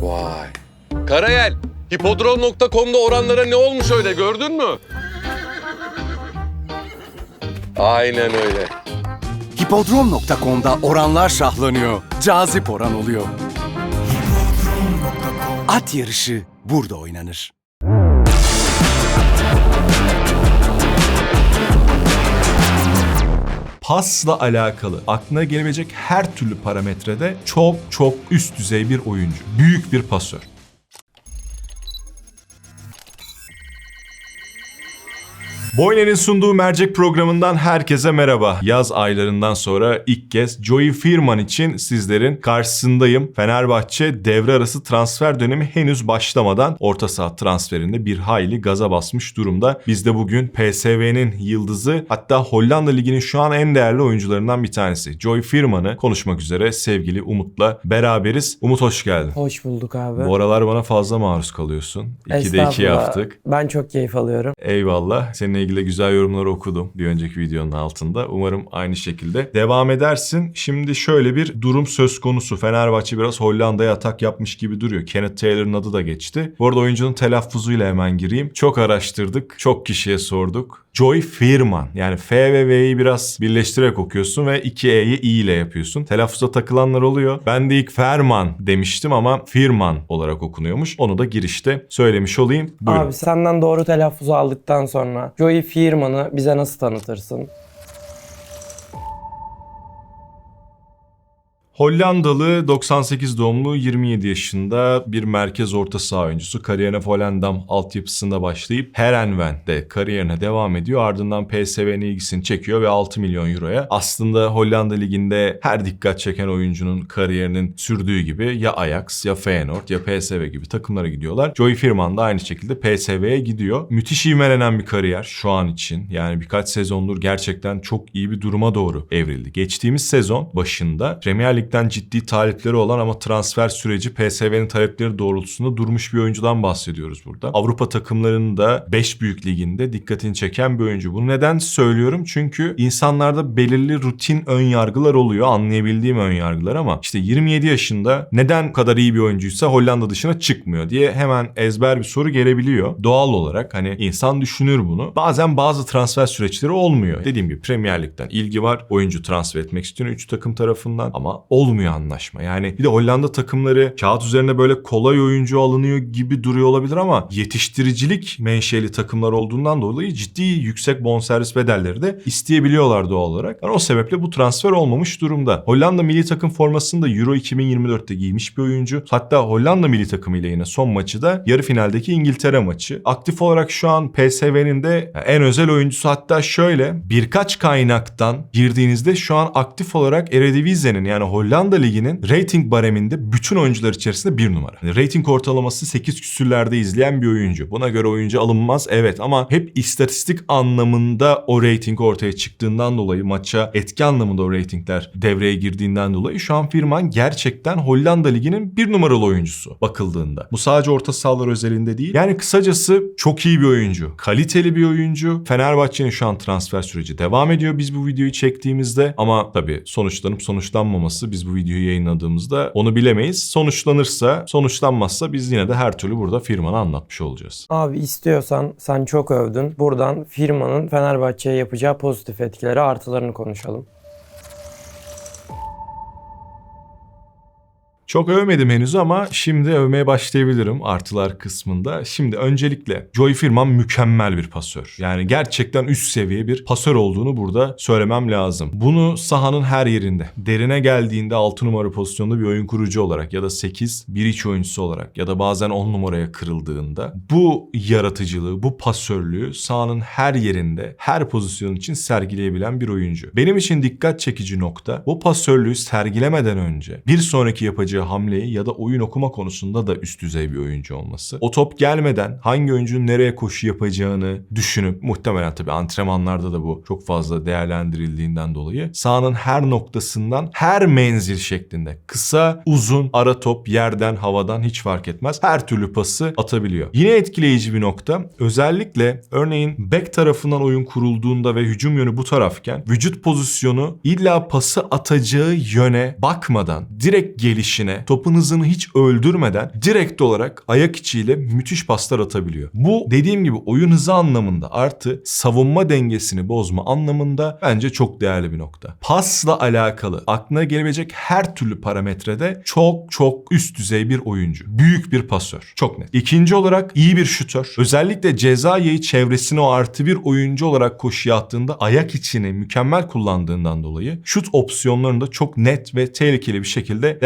Vay. Karayel, hipodrom.com'da oranlara ne olmuş öyle gördün mü? Aynen öyle. Hipodrom.com'da oranlar şahlanıyor. Cazip oran oluyor. At yarışı burada oynanır. Pasla alakalı aklına gelebilecek her türlü parametrede çok çok üst düzey bir oyuncu. Büyük bir pasör. Boyner'in sunduğu mercek programından herkese merhaba. Yaz aylarından sonra ilk kez Joey Firman için sizlerin karşısındayım. Fenerbahçe devre arası transfer dönemi henüz başlamadan orta saha transferinde bir hayli gaza basmış durumda. Biz de bugün PSV'nin yıldızı hatta Hollanda Ligi'nin şu an en değerli oyuncularından bir tanesi. Joey Firman'ı konuşmak üzere sevgili Umut'la beraberiz. Umut hoş geldin. Hoş bulduk abi. Bu aralar bana fazla maruz kalıyorsun. 2'de 2 Estağfurullah. yaptık. Ben çok keyif alıyorum. Eyvallah. Seninle ilgili güzel yorumları okudum bir önceki videonun altında. Umarım aynı şekilde devam edersin. Şimdi şöyle bir durum söz konusu. Fenerbahçe biraz Hollanda'ya atak yapmış gibi duruyor. Kenneth Taylor'ın adı da geçti. Bu arada oyuncunun telaffuzuyla hemen gireyim. Çok araştırdık. Çok kişiye sorduk. Joy Firman. Yani F ve V'yi biraz birleştirerek okuyorsun ve 2 E'yi I ile yapıyorsun. Telaffuza takılanlar oluyor. Ben de ilk Ferman demiştim ama Firman olarak okunuyormuş. Onu da girişte söylemiş olayım. Buyurun. Abi senden doğru telaffuzu aldıktan sonra Joey Firman'ı bize nasıl tanıtırsın? Hollandalı 98 doğumlu 27 yaşında bir merkez orta saha oyuncusu. Kariyerine Volendam altyapısında başlayıp Herenvent'te kariyerine devam ediyor. Ardından PSV'nin ilgisini çekiyor ve 6 milyon euroya aslında Hollanda liginde her dikkat çeken oyuncunun kariyerinin sürdüğü gibi ya Ajax ya Feyenoord ya PSV gibi takımlara gidiyorlar. Joey Firman da aynı şekilde PSV'ye gidiyor. Müthiş ivmelenen bir kariyer şu an için. Yani birkaç sezondur gerçekten çok iyi bir duruma doğru evrildi. Geçtiğimiz sezon başında Premier Lig'den ciddi talepleri olan ama transfer süreci PSV'nin talepleri doğrultusunda durmuş bir oyuncudan bahsediyoruz burada. Avrupa takımlarının da 5 büyük liginde dikkatini çeken bir oyuncu. Bunu neden söylüyorum? Çünkü insanlarda belirli rutin ön yargılar oluyor. Anlayabildiğim ön yargılar ama işte 27 yaşında neden bu kadar iyi bir oyuncuysa Hollanda dışına çıkmıyor diye hemen ezber bir soru gelebiliyor. Doğal olarak hani insan düşünür bunu. Bazen bazı transfer süreçleri olmuyor. Dediğim gibi Premier Lig'den ilgi var. Oyuncu transfer etmek istiyor 3 takım tarafından ama olmuyor anlaşma. Yani bir de Hollanda takımları kağıt üzerine böyle kolay oyuncu alınıyor gibi duruyor olabilir ama yetiştiricilik menşeli takımlar olduğundan dolayı ciddi yüksek bonservis bedelleri de isteyebiliyorlar doğal olarak. Yani o sebeple bu transfer olmamış durumda. Hollanda milli takım formasını da Euro 2024'te giymiş bir oyuncu. Hatta Hollanda milli takımıyla yine son maçı da yarı finaldeki İngiltere maçı. Aktif olarak şu an PSV'nin de en özel oyuncusu hatta şöyle birkaç kaynaktan girdiğinizde şu an aktif olarak Eredivisie'nin yani Hollanda Ligi'nin rating bareminde bütün oyuncular içerisinde bir numara. Yani rating ortalaması 8 küsürlerde izleyen bir oyuncu. Buna göre oyuncu alınmaz evet ama hep istatistik anlamında o rating ortaya çıktığından dolayı maça etki anlamında o ratingler devreye girdiğinden dolayı şu an Firman gerçekten Hollanda Ligi'nin bir numaralı oyuncusu bakıldığında. Bu sadece orta sahalar özelinde değil. Yani kısacası çok iyi bir oyuncu. Kaliteli bir oyuncu. Fenerbahçe'nin şu an transfer süreci devam ediyor biz bu videoyu çektiğimizde ama tabii sonuçlanıp sonuçlanmaması biz bu videoyu yayınladığımızda onu bilemeyiz. Sonuçlanırsa, sonuçlanmazsa biz yine de her türlü burada firmanı anlatmış olacağız. Abi istiyorsan sen çok övdün. Buradan firmanın Fenerbahçe'ye yapacağı pozitif etkileri artılarını konuşalım. Çok övmedim henüz ama şimdi övmeye başlayabilirim artılar kısmında. Şimdi öncelikle Joy Firman mükemmel bir pasör. Yani gerçekten üst seviye bir pasör olduğunu burada söylemem lazım. Bunu sahanın her yerinde, derine geldiğinde 6 numara pozisyonda bir oyun kurucu olarak ya da 8 bir iç oyuncusu olarak ya da bazen 10 numaraya kırıldığında bu yaratıcılığı, bu pasörlüğü sahanın her yerinde, her pozisyon için sergileyebilen bir oyuncu. Benim için dikkat çekici nokta bu pasörlüğü sergilemeden önce bir sonraki yapacağı hamleyi ya da oyun okuma konusunda da üst düzey bir oyuncu olması. O top gelmeden hangi oyuncunun nereye koşu yapacağını düşünüp muhtemelen tabii antrenmanlarda da bu çok fazla değerlendirildiğinden dolayı sahanın her noktasından her menzil şeklinde kısa, uzun, ara top yerden, havadan hiç fark etmez. Her türlü pası atabiliyor. Yine etkileyici bir nokta özellikle örneğin back tarafından oyun kurulduğunda ve hücum yönü bu tarafken vücut pozisyonu illa pası atacağı yöne bakmadan direkt gelişine içine topun hızını hiç öldürmeden direkt olarak ayak içiyle müthiş paslar atabiliyor. Bu dediğim gibi oyun hızı anlamında artı savunma dengesini bozma anlamında bence çok değerli bir nokta. Pasla alakalı aklına gelebilecek her türlü parametrede çok çok üst düzey bir oyuncu. Büyük bir pasör. Çok net. İkinci olarak iyi bir şutör. Özellikle ceza yayı çevresine o artı bir oyuncu olarak koşuya attığında ayak içini mükemmel kullandığından dolayı şut opsiyonlarını da çok net ve tehlikeli bir şekilde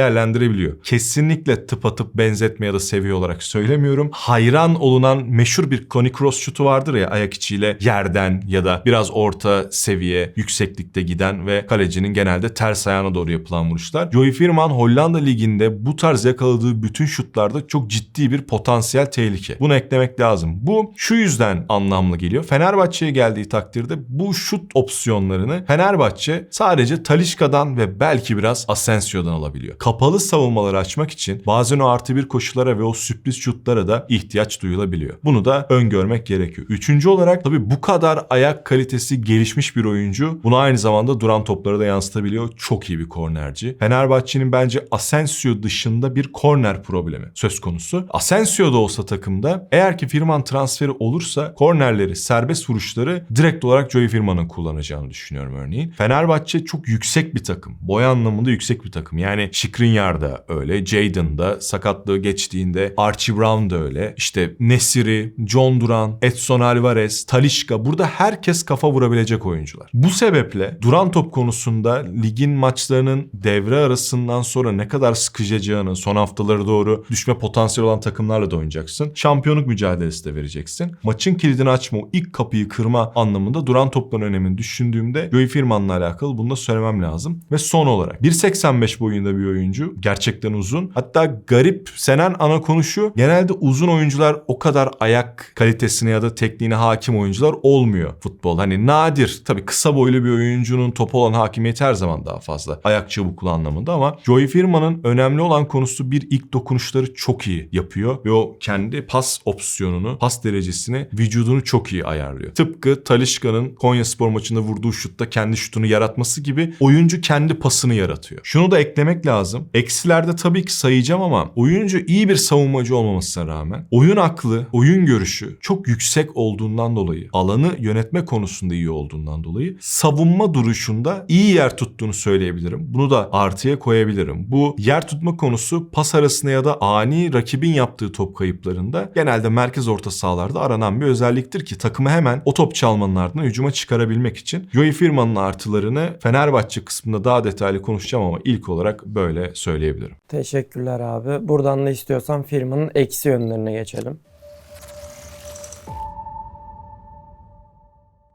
değerlendirebiliyor. Kesinlikle tıpatıp benzetme ya da seviye olarak söylemiyorum. Hayran olunan meşhur bir Connie Cross şutu vardır ya ayak içiyle yerden ya da biraz orta seviye yükseklikte giden ve kalecinin genelde ters ayağına doğru yapılan vuruşlar. Joey Firman Hollanda liginde bu tarz yakaladığı bütün şutlarda çok ciddi bir potansiyel tehlike. Bunu eklemek lazım. Bu şu yüzden anlamlı geliyor. Fenerbahçe'ye geldiği takdirde bu şut opsiyonlarını Fenerbahçe sadece Talişka'dan ve belki biraz Asensio'dan alabiliyor. Kapalı savunmaları açmak için bazen o artı bir koşulara ve o sürpriz şutlara da ihtiyaç duyulabiliyor. Bunu da öngörmek gerekiyor. Üçüncü olarak tabii bu kadar ayak kalitesi gelişmiş bir oyuncu bunu aynı zamanda duran topları da yansıtabiliyor. Çok iyi bir kornerci. Fenerbahçe'nin bence Asensio dışında bir korner problemi söz konusu. Asensio da olsa takımda eğer ki Firman transferi olursa kornerleri, serbest vuruşları direkt olarak Joey Firman'ın kullanacağını düşünüyorum örneğin. Fenerbahçe çok yüksek bir takım. Boy anlamında yüksek bir takım. Yani Skriniar öyle, Jadon da sakatlığı geçtiğinde Archie Brown da öyle. İşte Nesiri, John Duran, Edson Alvarez, Talişka burada herkes kafa vurabilecek oyuncular. Bu sebeple duran top konusunda ligin maçlarının devre arasından sonra ne kadar sıkışacağını son haftaları doğru düşme potansiyeli olan takımlarla da oynayacaksın. Şampiyonluk mücadelesi de vereceksin. Maçın kilidini açma, o ilk kapıyı kırma anlamında duran topların önemini düşündüğümde Joey Firman'la alakalı bunu da söylemem lazım. Ve son olarak 1.85 boyunda bir oyuncu. Gerçekten uzun. Hatta garip senen ana konuşu genelde uzun oyuncular o kadar ayak kalitesine ya da tekniğine hakim oyuncular olmuyor futbol. Hani nadir. Tabii kısa boylu bir oyuncunun topa olan hakimiyeti her zaman daha fazla. Ayak çabukluğu anlamında ama Joey Firman'ın önemli olan konusu bir ilk dokunuşları çok iyi yapıyor ve o kendi pas opsiyonunu, pas derecesini, vücudunu çok iyi ayarlıyor. Tıpkı Talişka'nın Konya Spor maçında vurduğu şutta kendi şutunu yaratması gibi oyuncu kendi pasını yaratıyor. Şunu da eklemek lazım. Eksilerde tabii ki sayacağım ama oyuncu iyi bir savunmacı olmamasına rağmen oyun aklı, oyun görüşü çok yüksek olduğundan dolayı, alanı yönetme konusunda iyi olduğundan dolayı savunma duruşunda iyi yer tuttuğunu söyleyebilirim. Bunu da artıya koyabilirim. Bu yer tutma konusu pas arasında ya da ani rakibin yaptığı top kayıplarında genelde merkez orta sahalarda aranan bir özelliktir ki takımı hemen o top çalmanın ardından hücuma çıkarabilmek için. Joey Firman'ın artılarını Fenerbahçe kısmında daha detaylı konuşacağım ama ilk olarak böyle söyleyebilirim. Teşekkürler abi. Buradan da istiyorsan firmanın eksi yönlerine geçelim.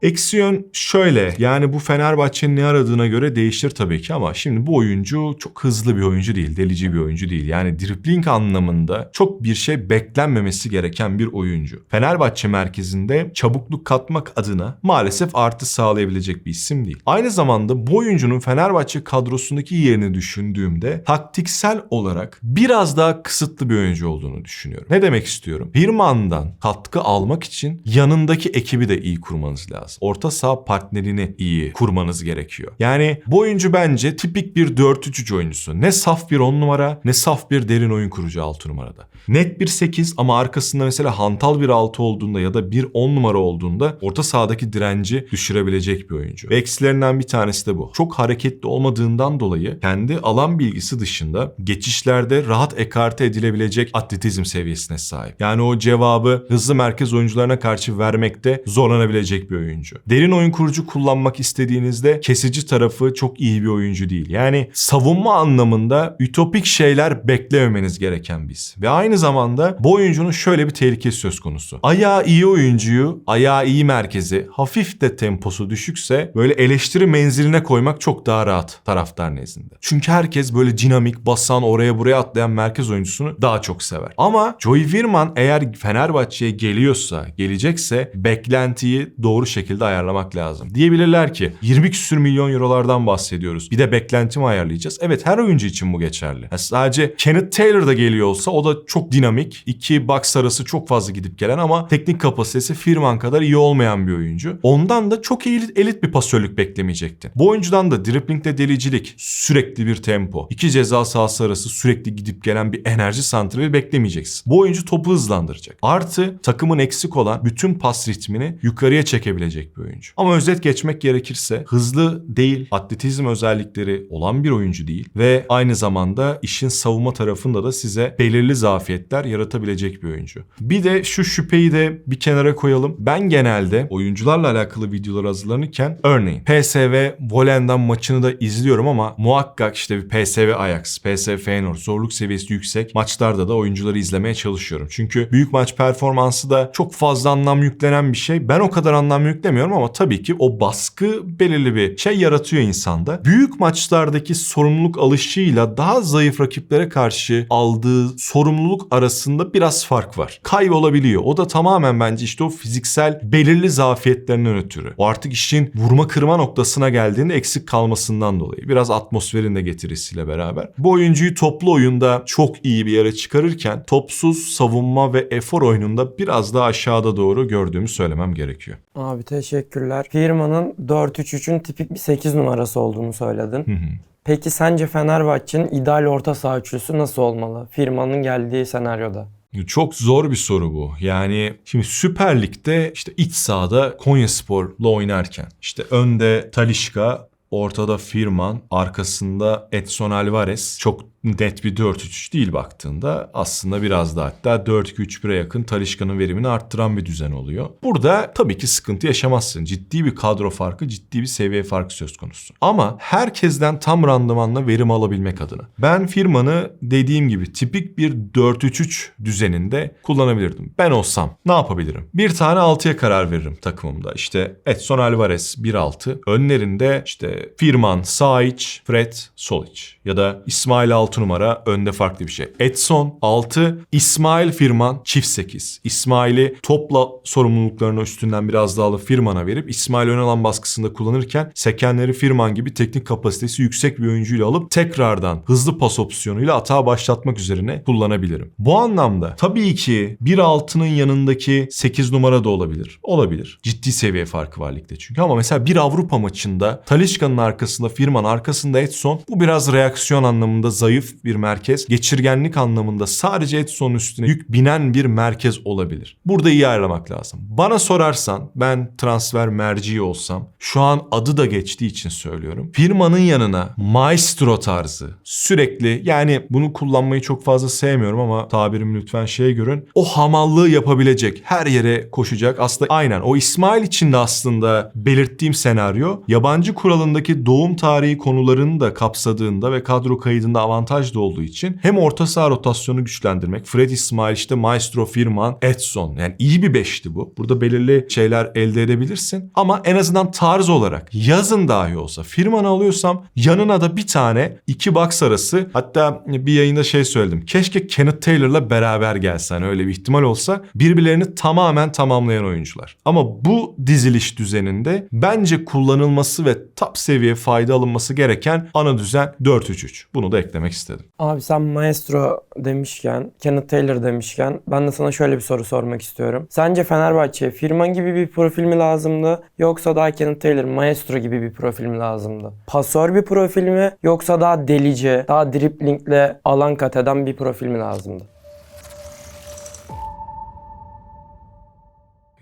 Eksi yön şöyle yani bu Fenerbahçe'nin ne aradığına göre değişir tabii ki ama şimdi bu oyuncu çok hızlı bir oyuncu değil, delici bir oyuncu değil. Yani dribling anlamında çok bir şey beklenmemesi gereken bir oyuncu. Fenerbahçe merkezinde çabukluk katmak adına maalesef artı sağlayabilecek bir isim değil. Aynı zamanda bu oyuncunun Fenerbahçe kadrosundaki yerini düşündüğümde taktiksel olarak biraz daha kısıtlı bir oyuncu olduğunu düşünüyorum. Ne demek istiyorum? Firman'dan katkı almak için yanındaki ekibi de iyi kurmanız lazım. Orta saha partnerini iyi kurmanız gerekiyor. Yani bu oyuncu bence tipik bir 4-3-3 oyuncusu. Ne saf bir 10 numara ne saf bir derin oyun kurucu 6 numarada. Net bir 8 ama arkasında mesela hantal bir 6 olduğunda ya da bir 10 numara olduğunda orta sahadaki direnci düşürebilecek bir oyuncu. Ve eksilerinden bir tanesi de bu. Çok hareketli olmadığından dolayı kendi alan bilgisi dışında geçişlerde rahat ekarte edilebilecek atletizm seviyesine sahip. Yani o cevabı hızlı merkez oyuncularına karşı vermekte zorlanabilecek bir oyuncu. Derin oyun kurucu kullanmak istediğinizde kesici tarafı çok iyi bir oyuncu değil. Yani savunma anlamında ütopik şeyler beklememeniz gereken biz. Ve aynı zamanda bu oyuncunun şöyle bir tehlikesi söz konusu. Ayağı iyi oyuncuyu, ayağı iyi merkezi, hafif de temposu düşükse böyle eleştiri menziline koymak çok daha rahat taraftar nezdinde. Çünkü herkes böyle dinamik, basan, oraya buraya atlayan merkez oyuncusunu daha çok sever. Ama Joey Virman eğer Fenerbahçe'ye geliyorsa, gelecekse beklentiyi doğru şekilde şekilde ayarlamak lazım. Diyebilirler ki 20 küsür milyon eurolardan bahsediyoruz. Bir de beklenti mi ayarlayacağız? Evet her oyuncu için bu geçerli. Yani sadece Kenneth Taylor da geliyor olsa o da çok dinamik. İki box arası çok fazla gidip gelen ama teknik kapasitesi Firman kadar iyi olmayan bir oyuncu. Ondan da çok elit, elit bir pasörlük beklemeyecektin. Bu oyuncudan da driplingde delicilik, sürekli bir tempo, iki ceza sahası arası sürekli gidip gelen bir enerji santrali beklemeyeceksin. Bu oyuncu topu hızlandıracak. Artı takımın eksik olan bütün pas ritmini yukarıya çekebilecek bir oyuncu. Ama özet geçmek gerekirse hızlı değil, atletizm özellikleri olan bir oyuncu değil ve aynı zamanda işin savunma tarafında da size belirli zafiyetler yaratabilecek bir oyuncu. Bir de şu şüpheyi de bir kenara koyalım. Ben genelde oyuncularla alakalı videolar hazırlanırken örneğin PSV Volendam maçını da izliyorum ama muhakkak işte bir PSV Ajax, PSV Feyenoord zorluk seviyesi yüksek maçlarda da oyuncuları izlemeye çalışıyorum. Çünkü büyük maç performansı da çok fazla anlam yüklenen bir şey. Ben o kadar anlam yüklemiyorum ama tabii ki o baskı belirli bir şey yaratıyor insanda. Büyük maçlardaki sorumluluk alışıyla daha zayıf rakiplere karşı aldığı sorumluluk arasında biraz fark var. Kaybolabiliyor. O da tamamen bence işte o fiziksel belirli zafiyetlerinden ötürü. O artık işin vurma kırma noktasına geldiğinde eksik kalmasından dolayı. Biraz atmosferin de getirisiyle beraber. Bu oyuncuyu toplu oyunda çok iyi bir yere çıkarırken topsuz savunma ve efor oyununda biraz daha aşağıda doğru gördüğümü söylemem gerekiyor. Abi teşekkürler. Firmanın 4-3-3'ün tipik bir 8 numarası olduğunu söyledin. Hı hı. Peki sence Fenerbahçe'nin ideal orta saha üçlüsü nasıl olmalı? Firmanın geldiği senaryoda. Çok zor bir soru bu. Yani şimdi Süper Lig'de işte iç sahada Konyaspor'la oynarken işte önde Talişka, ortada Firman, arkasında Edson Alvarez çok net bir 4-3-3 değil baktığında aslında biraz da hatta 4-2-3-1'e yakın Talişka'nın verimini arttıran bir düzen oluyor. Burada tabii ki sıkıntı yaşamazsın. Ciddi bir kadro farkı, ciddi bir seviye farkı söz konusu. Ama herkesten tam randımanla verim alabilmek adına. Ben firmanı dediğim gibi tipik bir 4-3-3 düzeninde kullanabilirdim. Ben olsam ne yapabilirim? Bir tane 6'ya karar veririm takımımda. İşte Edson Alvarez 1-6. Önlerinde işte Firman, Saic, Fred, Solic. Ya da İsmail 6 numara önde farklı bir şey. Edson 6, İsmail Firman çift 8. İsmail'i topla sorumluluklarını üstünden biraz daha alıp Firman'a verip İsmail ön alan baskısında kullanırken sekenleri Firman gibi teknik kapasitesi yüksek bir oyuncuyla alıp tekrardan hızlı pas opsiyonuyla atağa başlatmak üzerine kullanabilirim. Bu anlamda tabii ki 1-6'nın yanındaki 8 numara da olabilir. Olabilir. Ciddi seviye farkı var ligde çünkü. Ama mesela bir Avrupa maçında Talişka'nın arkasında Firman arkasında Edson bu biraz reaksiyon anlamında zayıf bir merkez. Geçirgenlik anlamında sadece Edson'un üstüne yük binen bir merkez olabilir. Burada iyi ayarlamak lazım. Bana sorarsan ben transfer merciği olsam şu an adı da geçtiği için söylüyorum. Firmanın yanına maestro tarzı sürekli yani bunu kullanmayı çok fazla sevmiyorum ama tabirimi lütfen şey görün. O hamallığı yapabilecek her yere koşacak. Aslında aynen o İsmail için de aslında belirttiğim senaryo yabancı kuralındaki doğum tarihi konularını da kapsadığında ve kadro kaydında avantaj da olduğu için hem orta saha rotasyonu güçlendirmek. Fred İsmail işte Maestro Firman, Edson. Yani iyi bir beşti bu. Burada belirli şeyler elde edebilirsin. Ama en azından tarz olarak yazın dahi olsa Firman'ı alıyorsam yanına da bir tane iki box arası hatta bir yayında şey söyledim. Keşke Kenneth Taylor'la beraber gelsen öyle bir ihtimal olsa birbirlerini tamamen tamamlayan oyuncular. Ama bu diziliş düzeninde bence kullanılması ve top seviye fayda alınması gereken ana düzen 4-3-3. Bunu da eklemek istedim. Abi sen maestro demişken, Kenneth Taylor demişken ben de sana şöyle bir soru sormak istiyorum. Sence Fenerbahçe'ye Firman gibi bir profil mi lazımdı yoksa daha Kenneth Taylor, maestro gibi bir profil mi lazımdı? Pasör bir profil mi yoksa daha delice, daha driplingle alan kat eden bir profil mi lazımdı?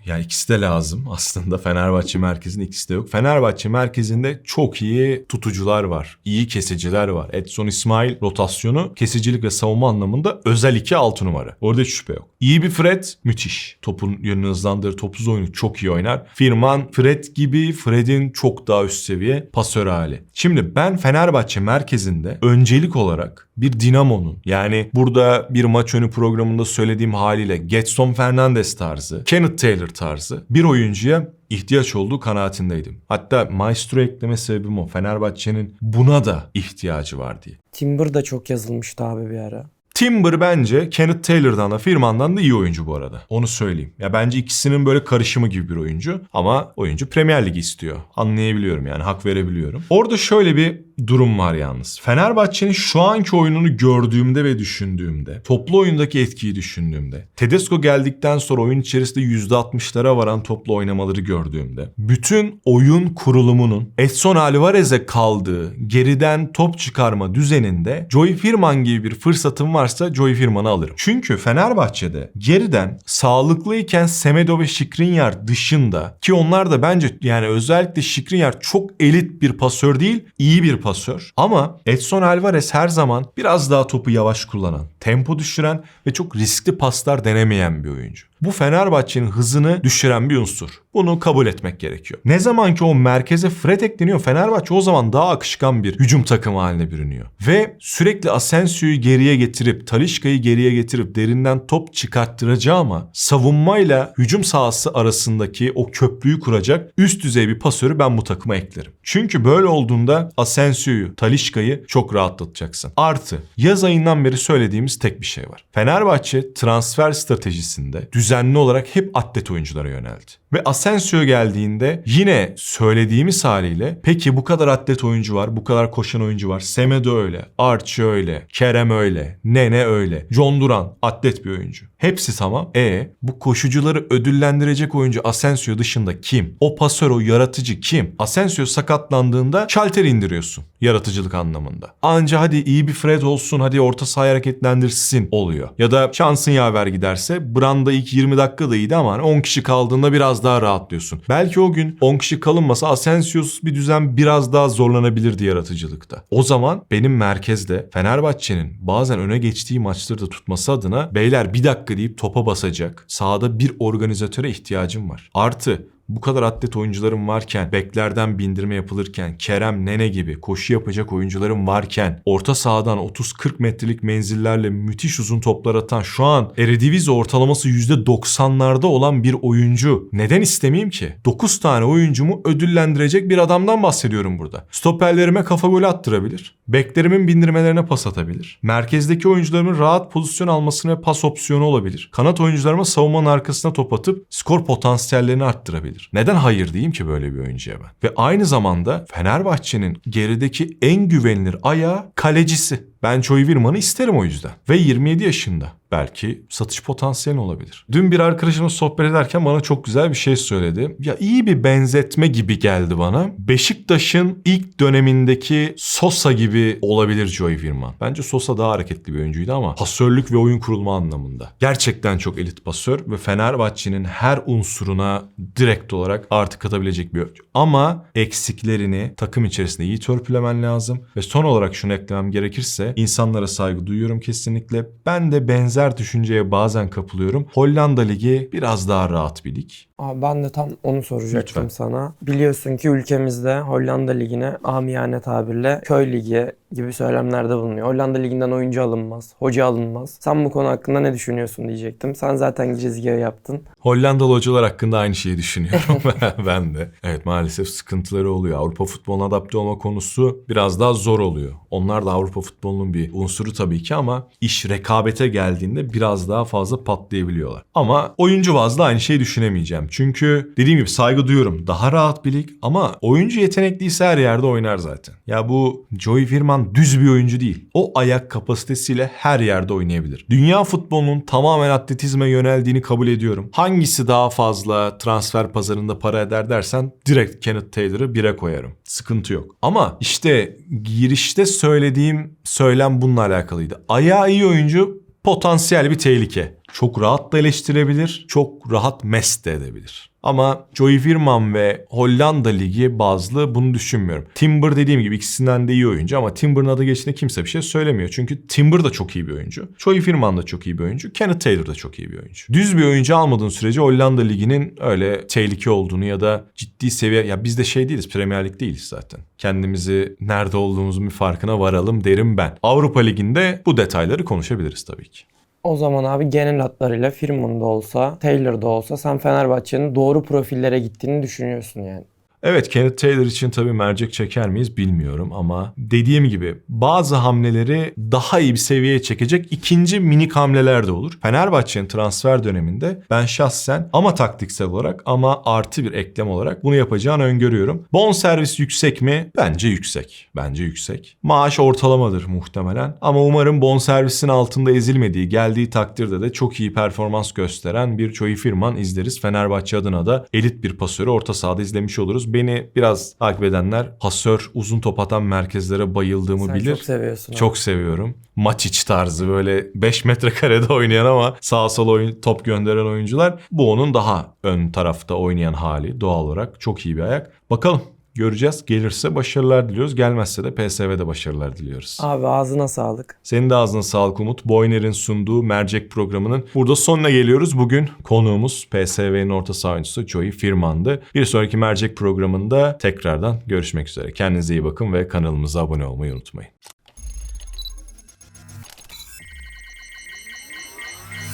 Ya ikisi de lazım aslında Fenerbahçe merkezinde ikisi de yok. Fenerbahçe merkezinde çok iyi tutucular var. iyi kesiciler var. Edson İsmail rotasyonu kesicilik ve savunma anlamında özel iki altı numara. Orada hiç şüphe yok. İyi bir Fred müthiş. Topun yönünü hızlandırır. Topsuz oyunu çok iyi oynar. Firman Fred gibi Fred'in çok daha üst seviye pasör hali. Şimdi ben Fenerbahçe merkezinde öncelik olarak bir Dinamo'nun yani burada bir maç önü programında söylediğim haliyle Getson Fernandes tarzı, Kenneth Taylor tarzı bir oyuncuya ihtiyaç olduğu kanaatindeydim. Hatta Maestro ekleme sebebim o. Fenerbahçe'nin buna da ihtiyacı var diye. Timber da çok yazılmıştı abi bir ara. Timber bence Kenneth Taylor'dan da Firman'dan da iyi oyuncu bu arada. Onu söyleyeyim. Ya bence ikisinin böyle karışımı gibi bir oyuncu. Ama oyuncu Premier Ligi istiyor. Anlayabiliyorum yani hak verebiliyorum. Orada şöyle bir durum var yalnız. Fenerbahçe'nin şu anki oyununu gördüğümde ve düşündüğümde, toplu oyundaki etkiyi düşündüğümde, Tedesco geldikten sonra oyun içerisinde %60'lara varan toplu oynamaları gördüğümde, bütün oyun kurulumunun Edson Alvarez'e kaldığı geriden top çıkarma düzeninde Joey Firman gibi bir fırsatım varsa Joey Firman'ı alırım. Çünkü Fenerbahçe'de geriden sağlıklıyken Semedo ve Skriniar dışında ki onlar da bence yani özellikle Skriniar çok elit bir pasör değil, iyi bir pasör. Ama Edson Alvarez her zaman biraz daha topu yavaş kullanan, tempo düşüren ve çok riskli paslar denemeyen bir oyuncu. Bu Fenerbahçe'nin hızını düşüren bir unsur. Bunu kabul etmek gerekiyor. Ne zaman ki o merkeze Fred ekleniyor Fenerbahçe o zaman daha akışkan bir hücum takımı haline bürünüyor. Ve sürekli Asensio'yu geriye getirip Talişka'yı geriye getirip derinden top çıkarttıracağı ama savunmayla hücum sahası arasındaki o köprüyü kuracak üst düzey bir pasörü ben bu takıma eklerim. Çünkü böyle olduğunda Asensio'yu, Talişka'yı çok rahatlatacaksın. Artı yaz ayından beri söylediğimiz tek bir şey var. Fenerbahçe transfer stratejisinde düzenli olarak hep atlet oyunculara yöneldi. Ve Asensio geldiğinde yine söylediğimiz haliyle peki bu kadar atlet oyuncu var, bu kadar koşan oyuncu var. Semedo öyle, Archie öyle, Kerem öyle, Nene öyle, John Duran atlet bir oyuncu. Hepsi tamam. E bu koşucuları ödüllendirecek oyuncu Asensio dışında kim? O pasör, o yaratıcı kim? Asensio sakatlandığında şalter indiriyorsun yaratıcılık anlamında. Anca hadi iyi bir Fred olsun, hadi orta sahayı hareketlendirsin oluyor. Ya da şansın yaver giderse Branda ilk 20 dakika da iyiydi ama hani 10 kişi kaldığında biraz daha rahatlıyorsun. Belki o gün 10 kişi kalınmasa Asensios bir düzen biraz daha zorlanabilirdi yaratıcılıkta. O zaman benim merkezde Fenerbahçe'nin bazen öne geçtiği maçları da tutması adına beyler bir dakika deyip topa basacak sahada bir organizatöre ihtiyacım var. Artı bu kadar atlet oyuncularım varken, beklerden bindirme yapılırken, Kerem Nene gibi koşu yapacak oyuncularım varken, orta sahadan 30-40 metrelik menzillerle müthiş uzun toplar atan şu an Eredivisie ortalaması %90'larda olan bir oyuncu neden istemeyeyim ki? 9 tane oyuncumu ödüllendirecek bir adamdan bahsediyorum burada. Stoperlerime kafa golü attırabilir. Beklerimin bindirmelerine pas atabilir. Merkezdeki oyuncularımın rahat pozisyon almasına pas opsiyonu olabilir. Kanat oyuncularıma savunmanın arkasına top atıp skor potansiyellerini arttırabilir. Neden hayır diyeyim ki böyle bir oyuncuya ben? Ve aynı zamanda Fenerbahçe'nin gerideki en güvenilir ayağı kalecisi. Ben Joey Virman'ı isterim o yüzden. Ve 27 yaşında. Belki satış potansiyeli olabilir. Dün bir arkadaşımla sohbet ederken bana çok güzel bir şey söyledi. Ya iyi bir benzetme gibi geldi bana. Beşiktaş'ın ilk dönemindeki Sosa gibi olabilir Joey Virman. Bence Sosa daha hareketli bir oyuncuydu ama pasörlük ve oyun kurulma anlamında. Gerçekten çok elit pasör ve Fenerbahçe'nin her unsuruna direkt olarak artı katabilecek bir oyuncu. Ama eksiklerini takım içerisinde iyi törpülemen lazım. Ve son olarak şunu eklemem gerekirse insanlara saygı duyuyorum kesinlikle. Ben de benzer düşünceye bazen kapılıyorum. Hollanda Ligi biraz daha rahat bir lig. Abi ben de tam onu soracaktım Lütfen. sana. Biliyorsun ki ülkemizde Hollanda Ligi'ne amiyane tabirle köy ligi gibi söylemlerde bulunuyor. Hollanda Ligi'nden oyuncu alınmaz, hoca alınmaz. Sen bu konu hakkında ne düşünüyorsun diyecektim. Sen zaten girizgahı yaptın. Hollandalı hocalar hakkında aynı şeyi düşünüyorum ben de. Evet maalesef sıkıntıları oluyor. Avrupa futboluna adapte olma konusu biraz daha zor oluyor. Onlar da Avrupa futbolunun bir unsuru tabii ki ama iş rekabete geldiğinde biraz daha fazla patlayabiliyorlar. Ama oyuncu bazlı aynı şeyi düşünemeyeceğim. Çünkü dediğim gibi saygı duyuyorum. Daha rahat bir lig ama oyuncu yetenekliyse her yerde oynar zaten. Ya bu Joey Firman düz bir oyuncu değil. O ayak kapasitesiyle her yerde oynayabilir. Dünya futbolunun tamamen atletizme yöneldiğini kabul ediyorum. Hangisi daha fazla transfer pazarında para eder dersen direkt Kenneth Taylor'ı bire koyarım. Sıkıntı yok. Ama işte girişte söylediğim söylem bununla alakalıydı. Ayağı iyi oyuncu potansiyel bir tehlike. Çok rahat da eleştirebilir, çok rahat mest de edebilir. Ama Joey Firman ve Hollanda Ligi bazlı bunu düşünmüyorum. Timber dediğim gibi ikisinden de iyi oyuncu ama Timber'ın adı geçtiğinde kimse bir şey söylemiyor. Çünkü Timber da çok iyi bir oyuncu. Joey Firman da çok iyi bir oyuncu. Kenneth Taylor da çok iyi bir oyuncu. Düz bir oyuncu almadığın sürece Hollanda Ligi'nin öyle tehlike olduğunu ya da ciddi seviye... Ya biz de şey değiliz, Premier Lig değiliz zaten. Kendimizi nerede olduğumuzun bir farkına varalım derim ben. Avrupa Ligi'nde bu detayları konuşabiliriz tabii ki. O zaman abi genel hatlarıyla Firman'da olsa, Taylor'da olsa sen Fenerbahçe'nin doğru profillere gittiğini düşünüyorsun yani. Evet Kenneth Taylor için tabii mercek çeker miyiz bilmiyorum ama dediğim gibi bazı hamleleri daha iyi bir seviyeye çekecek ikinci minik hamleler de olur. Fenerbahçe'nin transfer döneminde ben şahsen ama taktiksel olarak ama artı bir eklem olarak bunu yapacağını öngörüyorum. Bon servis yüksek mi? Bence yüksek. Bence yüksek. Maaş ortalamadır muhtemelen ama umarım bon servisin altında ezilmediği, geldiği takdirde de çok iyi performans gösteren bir Çoy Firman izleriz. Fenerbahçe adına da elit bir pasörü orta sahada izlemiş oluruz. Beni biraz takip edenler pasör uzun top atan merkezlere bayıldığımı Sen bilir. çok seviyorsun. Çok seviyorum. Maç iç tarzı böyle 5 metrekarede oynayan ama sağa sola oyun, top gönderen oyuncular. Bu onun daha ön tarafta oynayan hali doğal olarak. Çok iyi bir ayak. Bakalım Göreceğiz. Gelirse başarılar diliyoruz. Gelmezse de PSV'de başarılar diliyoruz. Abi ağzına sağlık. Senin de ağzına sağlık Umut. Boyner'in sunduğu Mercek programının burada sonuna geliyoruz. Bugün konuğumuz PSV'nin orta saha oyuncusu Joey Firman'dı. Bir sonraki Mercek programında tekrardan görüşmek üzere. Kendinize iyi bakın ve kanalımıza abone olmayı unutmayın.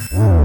Hmm.